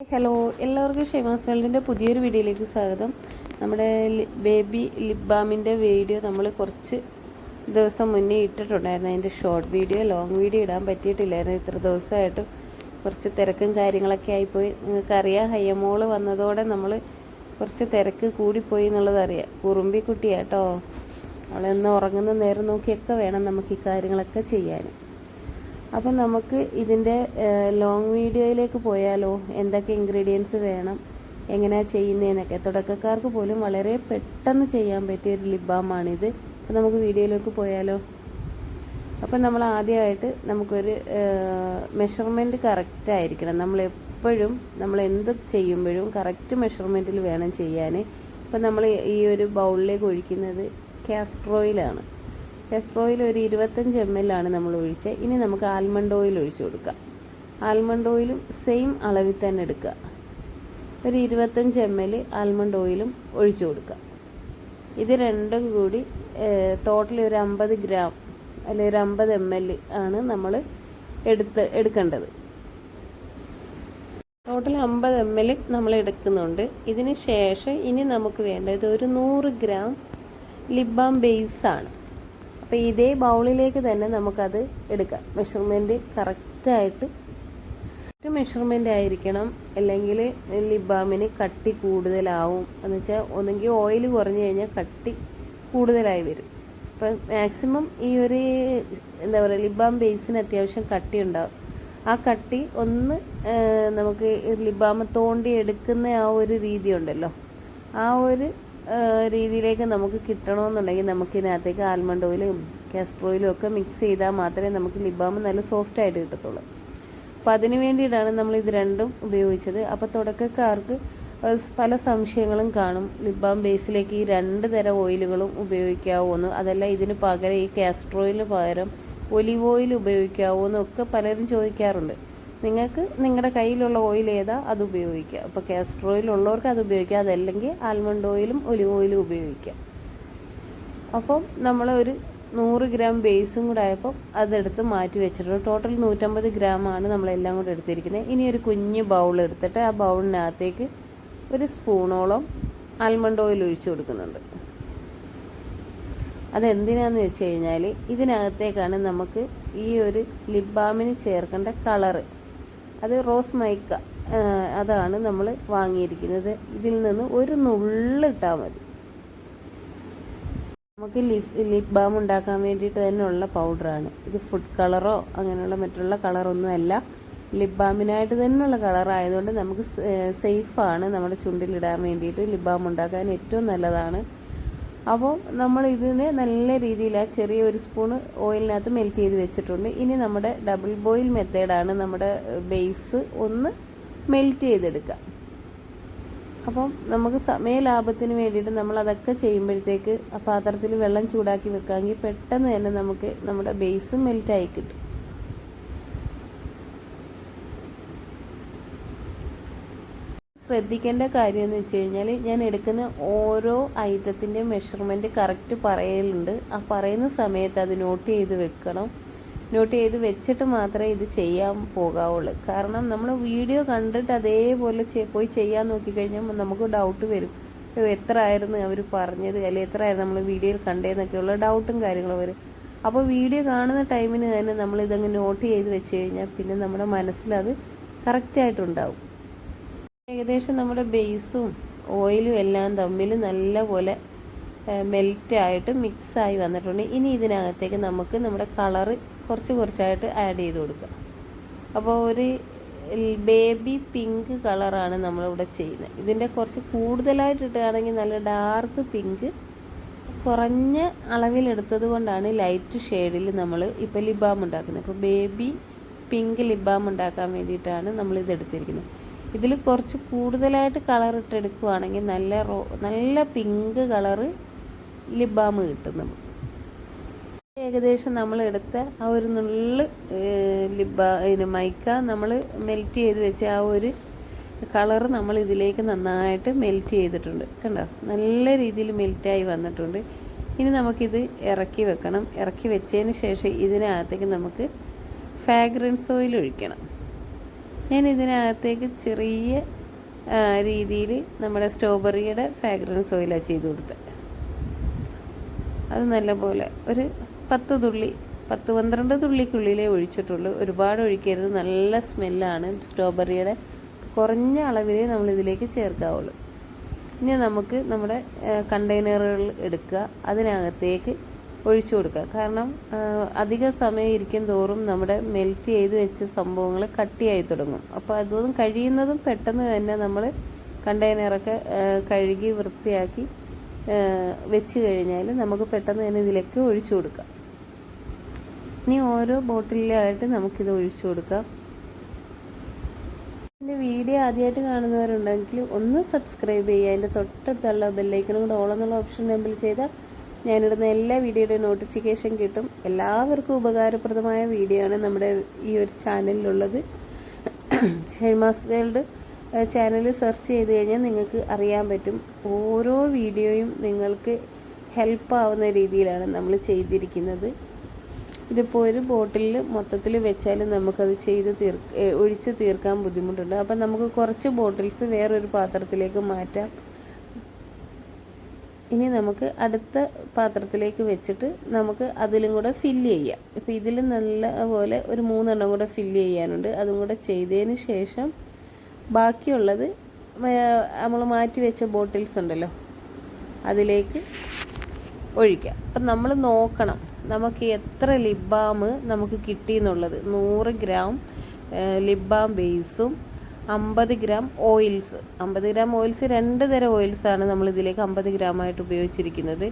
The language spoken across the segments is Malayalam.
ഹലോ എല്ലാവർക്കും ഷെമാസ് വേൾഡിന്റെ പുതിയൊരു വീഡിയോയിലേക്ക് സ്വാഗതം. നമ്മുടെ ബേബി ലിപ് ബാമിന്റെ വീഡിയോ നമ്മൾ കുറച്ച് ദിവസം മുന്നേ ഇട്ടിട്ടുണ്ടായിരുന്നു. അതിന്റെ ഷോർട്ട് വീഡിയോ ലോങ് വീഡിയോ ഇടാൻ പറ്റിയിട്ടില്ലായിരുന്നു. ഇത്ര ദിവസമായിട്ട് കുറച്ച് തിരക്കും കാര്യങ്ങളൊക്കെ ആയിപ്പോയി. നിങ്ങൾക്കറിയാം ഹയ്യമോൾ വന്നതോടെ നമ്മൾ കുറച്ച് തിരക്ക് കൂടിപ്പോയി എന്നുള്ളതറിയാം കുറുമ്പി കുട്ടിയാട്ടോ അവളെന്ന് ഉറങ്ങുന്ന നേരം നോക്കിയൊക്കെ വേണം നമുക്ക് ഈ കാര്യങ്ങളൊക്കെ ചെയ്യാൻ. അപ്പം നമുക്ക് ഇതിന്റെ ലോങ് വീഡിയോയിലേക്ക് പോയാലോ? എന്തൊക്കെ ഇൻഗ്രീഡിയൻസ് വേണം? എങ്ങനെയാണ് ചെയ്യുന്നതെന്നൊക്കെ തുടക്കക്കാർക്ക് പോലും വളരെ പെട്ടെന്ന് ചെയ്യാൻ പറ്റിയ ഒരു ലിബാമാണിത് ബാമാണിത് അപ്പം നമുക്ക് വീഡിയോയിലേക്ക് പോയാലോ? അപ്പം നമ്മൾ ആദ്യമായിട്ട് നമുക്കൊരു മെഷർമെന്റ് കറക്റ്റ് ആയിരിക്കണം. നമ്മൾ എപ്പോഴും നമ്മൾ എന്ത് ചെയ്യുമ്പോഴും കറക്റ്റ് മെഷർമെന്റിൽ വേണം ചെയ്യാൻ. ഇപ്പം നമ്മൾ ഈ ഒരു ബൗളിലേക്ക് ഒഴിക്കുന്നത് കാസ്റ്റർ കാസ്റ്റർ ഓയിൽ ഒരു ഇരുപത്തഞ്ച് എം എൽ ആണ് നമ്മൾ ഒഴിച്ചത് ഇനി നമുക്ക് ആൽമണ്ട് ഓയിൽ ഒഴിച്ചു കൊടുക്കാം. ആൽമണ്ട് ഓയിലും സെയിം അളവിൽ തന്നെ എടുക്കുക. ഒരു ഇരുപത്തഞ്ച് എം എൽ ആൽമണ്ട് ഓയിലും ഒഴിച്ചു കൊടുക്കുക. ഇത് രണ്ടും കൂടി ടോട്ടലി ഒരു അമ്പത് ഗ്രാം അല്ലെങ്കിൽ ഒരു അമ്പത് എം എൽ ആണ് നമ്മൾ എടുത്ത് എടുക്കേണ്ടത്. ടോട്ടൽ അമ്പത് എം എൽ നമ്മൾ എടുക്കുന്നുണ്ട്. ഇതിന് ശേഷം ഇനി നമുക്ക് വേണ്ടത് ഒരു നൂറ് ഗ്രാം ലിബാം ബേസ് ആണ്. അപ്പോൾ ഇതേ ബൗളിലേക്ക് തന്നെ നമുക്കത് എടുക്കാം. മെഷർമെന്റ് കറക്റ്റായിട്ട് ഒരു മെഷർമെന്റ് ആയിരിക്കണം. അല്ലെങ്കിൽ ലിപ് ബാമിന് കട്ടി കൂടുതലാവും. എന്ന് വെച്ചാൽ ഒന്നെങ്കിൽ ഓയിൽ കുറഞ്ഞു കഴിഞ്ഞാൽ കട്ടി കൂടുതലായി വരും. അപ്പം മാക്സിമം ഈ ഒരു എന്താ പറയുക ലിപ് ബാം ബേസിന് അത്യാവശ്യം കട്ടി ഉണ്ടാവും. ആ കട്ടി ഒന്ന് നമുക്ക് ലിബാമ തോണ്ടി എടുക്കുന്ന ആ ഒരു രീതി ഉണ്ടല്ലോ. ആ ഒരു രീതിയിലേക്ക് നമുക്ക് കിട്ടണമെന്നുണ്ടെങ്കിൽ നമുക്ക് ഇതിനകത്തേക്ക് ആൽമണ്ട് ഓയിലും കാസ്റ്റർ ഓയിലും ഒക്കെ മിക്സ് ചെയ്താൽ മാത്രമേ നമുക്ക് ബാം നല്ല സോഫ്റ്റ് ആയിട്ട് കിട്ടത്തുള്ളൂ. അപ്പം അതിന് വേണ്ടിയിട്ടാണ് നമ്മൾ ഇത് രണ്ടും ഉപയോഗിച്ചത്. അപ്പോൾ തുടക്കക്കാർക്ക് പല സംശയങ്ങളും കാണും. ലിപ് ബാം ബേസിലേക്ക് ഈ രണ്ട് തരം ഓയിലുകളും ഉപയോഗിക്കാവോന്ന്. അതല്ല ഇതിന് പകരം ഈ ഓയിലിന് പകരം ഒലിവ് ഓയിൽ ഉപയോഗിക്കാവോ എന്നൊക്കെ പലരും ചോദിക്കാറുണ്ട്. നിങ്ങൾക്ക് നിങ്ങളുടെ കയ്യിലുള്ള ഓയിൽ ഏതാ അത് ഉപയോഗിക്കുക. അപ്പോൾ കാസ്റ്റർ ഓയിൽ ഉള്ളവർക്ക് അത് ഉപയോഗിക്കുക. അതല്ലെങ്കിൽ ആൽമണ്ട് ഓയിലും ഒലിവ് ഓയിലും ഉപയോഗിക്കാം അപ്പം നമ്മൾ ഒരു നൂറ് ഗ്രാം ബേസും കൂടെ ആയപ്പോൾ അതെടുത്ത് മാറ്റി വെച്ചിട്ടുണ്ട്. ടോട്ടൽ നൂറ്റമ്പത് ഗ്രാമാണ് നമ്മളെല്ലാം കൂടെ എടുത്തിരിക്കുന്നത്. ഇനി ഒരു കുഞ്ഞ് ബൗൾ എടുത്തിട്ട് ആ ബൗളിനകത്തേക്ക് ഒരു സ്പൂണോളം ആൽമണ്ട് ഓയിൽ ഒഴിച്ചു കൊടുക്കുന്നുണ്ട്. അതെന്തിനാന്ന് വെച്ച് കഴിഞ്ഞാൽ ഇതിനകത്തേക്കാണ് നമുക്ക് ഈ ഒരു ലിപ് ചേർക്കേണ്ട കളറ് അത് റോസ് മൈക്ക അതാണ് നമ്മൾ വാങ്ങിയിരിക്കുന്നത്. ഇതിൽ നിന്ന് ഒരു നുള്ളിട്ടാൽ മതി. നമുക്ക് ലിപ് ലിപ് ബാം ഉണ്ടാക്കാൻ വേണ്ടിയിട്ട് തന്നെയുള്ള പൗഡറാണ്. ഇത് ഫുഡ് കളറോ അങ്ങനെയുള്ള മറ്റുള്ള കളറൊന്നും അല്ല ലിപ് ബാമിനായിട്ട് തന്നെയുള്ള കളർ ആയതുകൊണ്ട് നമുക്ക് സേഫാണ് നമ്മുടെ ചുണ്ടിലിടാൻ വേണ്ടിയിട്ട് ലിപ് ബാം ഉണ്ടാക്കാൻ ഏറ്റവും നല്ലതാണ്. അപ്പോൾ നമ്മൾ ഇതിനെ നല്ല രീതിയിൽ ആ ചെറിയ ഒരു സ്പൂണ് ഓയിലിനകത്ത് മെൽറ്റ് ചെയ്ത് വെച്ചിട്ടുണ്ട്. ഇനി നമ്മുടെ ഡബിൾ ബോയിൽ മെത്തേഡാണ് നമ്മുടെ ബേസ് ഒന്ന് മെൽറ്റ് ചെയ്തെടുക്കുക അപ്പം നമുക്ക് സമയ ലാഭത്തിന് വേണ്ടിയിട്ട് നമ്മൾ അതൊക്കെ ചെയ്യുമ്പോഴത്തേക്ക് ആ പാത്രത്തിൽ വെള്ളം ചൂടാക്കി വെക്കാമെങ്കിൽ പെട്ടെന്ന് തന്നെ നമുക്ക് നമ്മുടെ ബേസ് മെൽറ്റായി കിട്ടും. ശ്രദ്ധിക്കേണ്ട കാര്യം എന്ന് വെച്ച് കഴിഞ്ഞാൽ ഞാൻ എടുക്കുന്ന ഓരോ ഐറ്റത്തിന്റെ മെഷർമെന്റ് കറക്റ്റ് പറയലുണ്ട്. ആ പറയുന്ന സമയത്ത് അത് നോട്ട് ചെയ്ത് വെക്കണം. നോട്ട് ചെയ്ത് വെച്ചിട്ട് മാത്രമേ ഇത് ചെയ്യാൻ പോകാവുള്ളൂ. കാരണം നമ്മൾ വീഡിയോ കണ്ടിട്ട് അതേപോലെ പോയി ചെയ്യാൻ നോക്കിക്കഴിഞ്ഞാൽ നമുക്ക് ഡൗട്ട് വരും. എത്ര ആയിരുന്നു അവർ പറഞ്ഞത്? അല്ലെങ്കിൽ എത്ര ആയിരുന്നു നമ്മൾ വീഡിയോയിൽ കണ്ടതെന്നൊക്കെയുള്ള ഡൗട്ടും കാര്യങ്ങളും വരും. അപ്പോൾ വീഡിയോ കാണുന്ന ടൈമിന് തന്നെ നമ്മൾ ഇതങ്ങ് നോട്ട് ചെയ്ത് വെച്ച് കഴിഞ്ഞാൽ പിന്നെ നമ്മുടെ മനസ്സിലത് കറക്റ്റായിട്ടുണ്ടാവും ഏകദേശം നമ്മുടെ ബേസും ഓയിലും എല്ലാം തമ്മിൽ നല്ലപോലെ മെൽറ്റായിട്ട് മിക്സായി വന്നിട്ടുണ്ട്. ഇനി ഇതിനകത്തേക്ക് നമുക്ക് നമ്മുടെ കളറ് കുറച്ച് കുറച്ചായിട്ട് ആഡ് ചെയ്ത് കൊടുക്കുക അപ്പോൾ ഒരു ബേബി പിങ്ക് കളറാണ് നമ്മളിവിടെ ചെയ്യുന്നത്. ഇതിന്റെ കുറച്ച് കൂടുതലായിട്ട് ഇട്ടുകയാണെങ്കിൽ നല്ല ഡാർക്ക് പിങ്ക് കുറഞ്ഞ അളവിലെടുത്തത് കൊണ്ടാണ് ലൈറ്റ് ഷെയ്ഡിൽ നമ്മൾ ഇപ്പോൾ ലിബാം ഉണ്ടാക്കുന്നത്. അപ്പോൾ ബേബി പിങ്ക് ലിബാം ഉണ്ടാക്കാൻ വേണ്ടിയിട്ടാണ് നമ്മൾ ഇത് എടുത്തിരിക്കുന്നത്. ഇതിൽ കുറച്ച് കൂടുതലായിട്ട് കളർ ഇട്ടെടുക്കുവാണെങ്കിൽ നല്ല റോ നല്ല പിങ്ക് കളറ് ലിബാം കിട്ടും നമുക്ക്. ഏകദേശം നമ്മൾ എടുത്ത ആ ഒരു നുള്ള് ലിബ മൈക്ക നമ്മൾ മെൽറ്റ് ചെയ്ത് വെച്ച ആ ഒരു കളറ് നമ്മൾ ഇതിലേക്ക് നന്നായിട്ട് മെൽറ്റ് ചെയ്തിട്ടുണ്ട്. കണ്ടോ? നല്ല രീതിയിൽ മെൽറ്റായി വന്നിട്ടുണ്ട്. ഇനി നമുക്കിത് ഇറക്കി വെക്കണം. ഇറക്കി വെച്ചതിന് ശേഷം ഇതിനകത്തേക്ക് നമുക്ക് ഫാഗ്രൻസ് ഓയിൽ ഒഴിക്കണം. ഞാൻ ഇതിനകത്തേക്ക് ചെറിയ രീതിയിൽ നമ്മുടെ സ്ട്രോബെറിയുടെ ഫ്രാഗ്രൻസ് ഓയിലാണ് ചെയ്ത് കൊടുത്തത്. അത് നല്ലപോലെ ഒരു പത്ത് തുള്ളി പത്ത് പന്ത്രണ്ട് തുള്ളിക്കുള്ളിലേ ഒഴിച്ചിട്ടുള്ളൂ. ഒരുപാട് ഒഴിക്കരുത്. നല്ല സ്മെല്ലാണ് സ്ട്രോബെറിയുടെ. കുറഞ്ഞ അളവിലേ നമ്മൾ ഇതിലേക്ക് ചേർക്കാവുള്ളൂ. ഇനി നമുക്ക് നമ്മുടെ കണ്ടെയ്നറുകൾ എടുക്കുക. അതിനകത്തേക്ക് ഒഴിച്ചു കൊടുക്കുക. കാരണം അധിക സമയം ഇരിക്കും തോറും നമ്മുടെ മെൽറ്റ് ചെയ്ത് വെച്ച സംഭവങ്ങൾ കട്ടിയായി തുടങ്ങും. അപ്പോൾ അതൊന്നും കഴിയുന്നതും പെട്ടെന്ന് തന്നെ നമ്മൾ കണ്ടെയ്നറൊക്കെ കഴുകി വൃത്തിയാക്കി വെച്ച് കഴിഞ്ഞാൽ നമുക്ക് പെട്ടെന്ന് തന്നെ ഇതിലേക്ക് ഒഴിച്ചു കൊടുക്കാം. ഇനി ഓരോ ബോട്ടിലായിട്ട് നമുക്കിത് ഒഴിച്ചു കൊടുക്കാം. എന്റെ വീഡിയോ ആദ്യമായിട്ട് കാണുന്നവരുണ്ടെങ്കിൽ ഒന്ന് സബ്സ്ക്രൈബ് ചെയ്യുക. അതിന്റെ തൊട്ടടുത്തുള്ള ബെല്ലൈക്കനും കൂടെ ഓളെന്നുള്ള ഓപ്ഷൻ ടെമ്പിൾ ചെയ്താൽ ഞാനിടുന്ന എല്ലാ വീഡിയോയുടെ നോട്ടിഫിക്കേഷൻ കിട്ടും. എല്ലാവർക്കും ഉപകാരപ്രദമായ വീഡിയോ ആണ് നമ്മുടെ ഈ ഒരു ചാനലിലുള്ളത് ഷെയ്മാസ് വേൾഡ് ചാനൽ സെർച്ച് ചെയ്ത് കഴിഞ്ഞാൽ നിങ്ങൾക്ക് അറിയാൻ പറ്റും. ഓരോ വീഡിയോയും നിങ്ങൾക്ക് ഹെൽപ്പ് ആവുന്ന രീതിയിലാണ് നമ്മൾ ചെയ്തിരിക്കുന്നത്. ഇതിപ്പോൾ ഒരു ബോട്ടിലിൽ മൊത്തത്തിൽ വെച്ചാലും നമുക്കത് ചെയ്ത് തീർ ഒഴിച്ച് തീർക്കാൻ ബുദ്ധിമുട്ടുണ്ട്. അപ്പം നമുക്ക് കുറച്ച് ബോട്ടിൽസ് വേറൊരു പാത്രത്തിലേക്ക് മാറ്റാം. ഇനി നമുക്ക് അടുത്ത പാത്രത്തിലേക്ക് വെച്ചിട്ട് നമുക്ക് അതിലും കൂടെ ഫില്ല് ചെയ്യാം. ഇപ്പം ഇതിൽ നല്ല പോലെ ഒരു മൂന്നെണ്ണം കൂടെ ഫില്ല് ചെയ്യാനുണ്ട്. അതും കൂടെ ചെയ്തതിന് ശേഷം ബാക്കിയുള്ളത് നമ്മൾ മാറ്റി വെച്ച ബോട്ടിൽസ് ഉണ്ടല്ലോ അതിലേക്ക് ഒഴിക്കാം. അപ്പം നമ്മൾ നോക്കണം നമുക്ക് എത്ര ലിബാം നമുക്ക് കിട്ടിയെന്നുള്ളത്. നൂറ് ഗ്രാം ലിബാം ബേസും അമ്പത് ഗ്രാം ഓയിൽസ്. അമ്പത് ഗ്രാം ഓയിൽസ് രണ്ട് തരം ഓയിൽസാണ് നമ്മൾ ഇതിലേക്ക് അമ്പത് ഗ്രാമായിട്ട് ഉപയോഗിച്ചിരിക്കുന്നത്.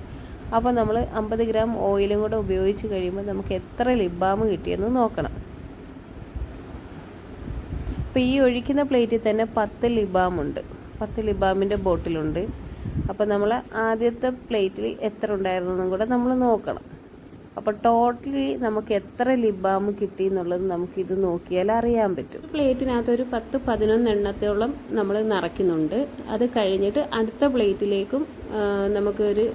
അപ്പോൾ നമ്മൾ അമ്പത് ഗ്രാം ഓയിലും കൂടെ ഉപയോഗിച്ച് കഴിയുമ്പോൾ നമുക്ക് എത്ര ബാം കിട്ടിയെന്ന് നോക്കണം. അപ്പോൾ ഈ ഒഴിക്കുന്ന പ്ലേറ്റിൽ തന്നെ പത്ത് ലിബാം ഉണ്ട്. പത്ത് ലിബാമിന്റെ ബോട്ടിലുണ്ട് അപ്പോൾ നമ്മൾ ആദ്യത്തെ പ്ലേറ്റിൽ എത്ര ഉണ്ടായിരുന്നെന്നും കൂടെ നമ്മൾ നോക്കണം. അപ്പോൾ ടോട്ടലി നമുക്ക് എത്ര ലിബാം കിട്ടി എന്നുള്ളത് ഇത് നോക്കിയാൽ അറിയാൻ പറ്റും. പ്ലേറ്റിനകത്ത് ഒരു പത്ത് പതിനൊന്ന് എണ്ണത്തോളം നമ്മൾ നിറയ്ക്കുന്നുണ്ട്. അത് കഴിഞ്ഞിട്ട് അടുത്ത പ്ലേറ്റിലേക്കും നമുക്കൊരു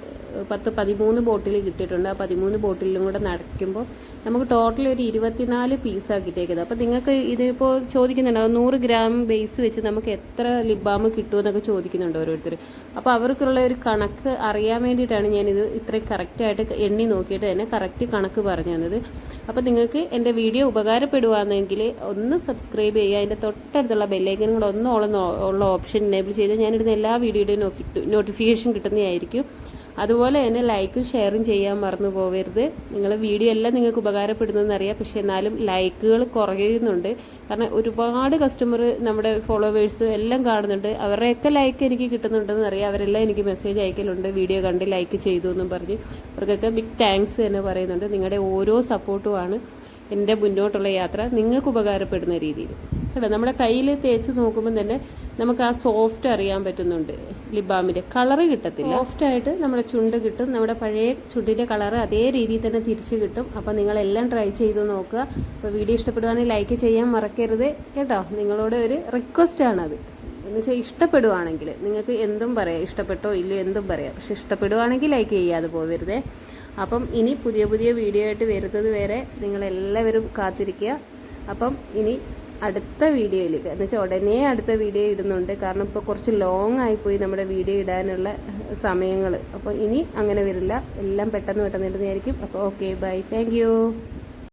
പത്ത് പതിമൂന്ന് ബോട്ടിൽ കിട്ടിയിട്ടുണ്ട്. ആ പതിമൂന്ന് ബോട്ടിലും കൂടെ നടക്കുമ്പോൾ നമുക്ക് ടോട്ടൽ ഒരു ഇരുപത്തിനാല് പീസാണ് കിട്ടിയേക്കുന്നത്. അപ്പോൾ നിങ്ങൾക്ക് ഇതിപ്പോൾ ചോദിക്കുന്നുണ്ടാവും നൂറ് ഗ്രാം ബേസ് വെച്ച് നമുക്ക് എത്ര ലിബാം കിട്ടുമെന്നൊക്കെ ചോദിക്കുന്നുണ്ട് ഓരോരുത്തർ അപ്പോൾ അവർക്കുള്ള ഒരു കണക്ക് അറിയാൻ വേണ്ടിയിട്ടാണ് ഞാനിത് ഇത്രയും കറക്റ്റായിട്ട് എണ്ണി നോക്കിയിട്ട് തന്നെ കറക്റ്റ് കണക്ക് പറഞ്ഞു തന്നത്. അപ്പോൾ നിങ്ങൾക്ക് എന്റെ വീഡിയോ ഉപകാരപ്പെടുവാണെങ്കിൽ ഒന്ന് സബ്സ്ക്രൈബ് ചെയ്യുക. അതിന്റെ തൊട്ടടുത്തുള്ള ബെല്ലൈക്കനും കൂടെ ഒന്ന് ഉള്ള ഓപ്ഷൻ എനേബിൾ ചെയ്ത് ഞാനിടുന്ന എല്ലാ വീഡിയോയുടെയും നോട്ടിഫിക്കേഷൻ കിട്ടുന്നതായിരിക്കും. അതുപോലെ തന്നെ ലൈക്കും ഷെയറും ചെയ്യാൻ മറന്നു പോകരുത് നിങ്ങൾ വീഡിയോ എല്ലാം നിങ്ങൾക്ക് ഉപകാരപ്പെടുന്നതെന്ന് അറിയാം. പക്ഷെ എന്നാലും ലൈക്കുകൾ കുറയുന്നുണ്ട്. കാരണം ഒരുപാട് കസ്റ്റമർ നമ്മുടെ ഫോളോവേഴ്സ് എല്ലാം കാണുന്നുണ്ട്. അവരുടെയൊക്കെ ലൈക്ക് എനിക്ക് കിട്ടുന്നുണ്ടെന്ന് അറിയാം. അവരെല്ലാം എനിക്ക് മെസ്സേജ് അയക്കലുണ്ട്. വീഡിയോ കണ്ട് ലൈക്ക് ചെയ്തു എന്നും പറഞ്ഞ്. അവർക്കൊക്കെ ബിഗ് താങ്ക്സ് തന്നെ പറയുന്നുണ്ട്. നിങ്ങളുടെ ഓരോ സപ്പോർട്ടുമാണ് എന്റെ മുന്നോട്ടുള്ള യാത്ര നിങ്ങൾക്ക് ഉപകാരപ്പെടുന്ന രീതിയിൽ. കേട്ടോ നമ്മുടെ കയ്യിൽ തേച്ച് നോക്കുമ്പോൾ തന്നെ നമുക്ക് ആ സോഫ്റ്റ് അറിയാൻ പറ്റുന്നുണ്ട് ലിബാമിന്റെ. കളറ് കിട്ടത്തില്ല. സോഫ്റ്റ് ആയിട്ട് നമ്മുടെ ചുണ്ട് കിട്ടും. നമ്മുടെ പഴയ ചുണ്ടിന്റെ കളറ് അതേ രീതിയിൽ തന്നെ തിരിച്ച് കിട്ടും. അപ്പോൾ നിങ്ങളെല്ലാം ട്രൈ ചെയ്ത് നോക്കുക. അപ്പോൾ വീഡിയോ ഇഷ്ടപ്പെടുവാണെങ്കിൽ ലൈക്ക് ചെയ്യാൻ മറക്കരുത് കേട്ടോ. നിങ്ങളോട് ഒരു റിക്വസ്റ്റ് ആണത്. എന്ന് വെച്ചാൽ ഇഷ്ടപ്പെടുവാണെങ്കിൽ നിങ്ങൾക്ക് എന്തും പറയാം. ഇഷ്ടപ്പെട്ടോ ഇല്ലയോ എന്തും പറയാം. പക്ഷെ ഇഷ്ടപ്പെടുവാണെങ്കിൽ ലൈക്ക് ചെയ്യാതെ പോകരുതേ അപ്പം ഇനി പുതിയ പുതിയ വീഡിയോ ആയിട്ട് വരുന്നത് വരെ നിങ്ങളെല്ലാവരും കാത്തിരിക്കുക. അപ്പം ഇനി അടുത്ത വീഡിയോയിൽ എന്ന് വെച്ചാൽ ഉടനെ അടുത്ത വീഡിയോ ഇടുന്നുണ്ട്. കാരണം ഇപ്പോൾ കുറച്ച് ലോങ് ആയിപ്പോയി നമ്മുടെ വീഡിയോ ഇടാനുള്ള സമയങ്ങൾ അപ്പോൾ ഇനി അങ്ങനെ വരില്ല. എല്ലാം പെട്ടെന്ന് പെട്ടെന്ന് ഇടുന്നതായിരിക്കും. അപ്പോൾ ഓക്കെ ബൈ താങ്ക്